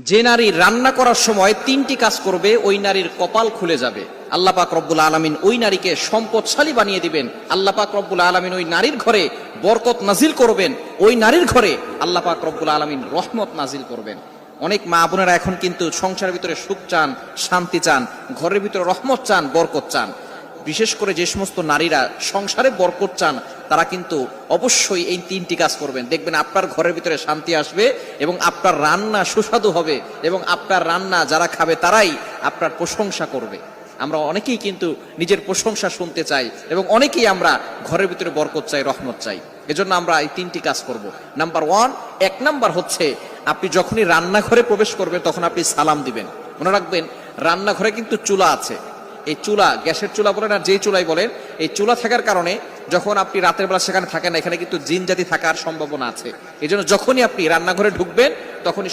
যে নারী রান্না করার সময় তিনটি কাজ করবে, ওই নারীর কপাল খুলে যাবে। আল্লাহ পাক রব্বুল আলমিন ওই নারীকে সম্পদশালী বানিয়ে দিবেন। আল্লাহ পাক রব্বুল আলমিন ওই নারীর ঘরে বরকত নাজিল করবেন। ওই নারীর ঘরে আল্লাহ পাক রব্বুল আলমিন রহমত নাজিল করবেন। অনেক মা বোনেরা এখন কিন্তু সংসারের ভিতরে সুখ চান, শান্তি চান, ঘরের ভিতরে রহমত চান, বরকত চান। বিশেষ করে যে সমস্ত নারীরা সংসারে বরকত চান তারা কিন্তু অবশ্যই এই তিনটি কাজ করবেন। দেখবেন আপনার ঘরের ভিতরে শান্তি আসবে এবং আপনার রান্না সুস্বাদু হবে এবং আপনার রান্না যারা খাবে তারাই আপনার প্রশংসা করবে। আমরা অনেকেই কিন্তু নিজের প্রশংসা শুনতে চাই এবং অনেকেই আমরা ঘরের ভিতরে বরকত চাই, রহমত চাই। এজন্য আমরা এই তিনটি কাজ করব। নাম্বার ওয়ান এক নাম্বার হচ্ছে আপনি যখনই রান্নাঘরে প্রবেশ করবেন তখন আপনি সালাম দিবেন। মনে রাখবেন, রান্নাঘরে কিন্তু চুলা আছে। এই চুলা, গ্যাসের চুলা বলেন আর যেই চুলাই বলেন, এই চুলা থাকার কারণে যখন আপনি রাতের বেলা সেখানে থাকেন এখানে কিন্তু জিন জাতি থাকার সম্ভাবনা আছে। এই জন্য যখনই আপনি রান্নাঘরে ঢুকবেন, তখনই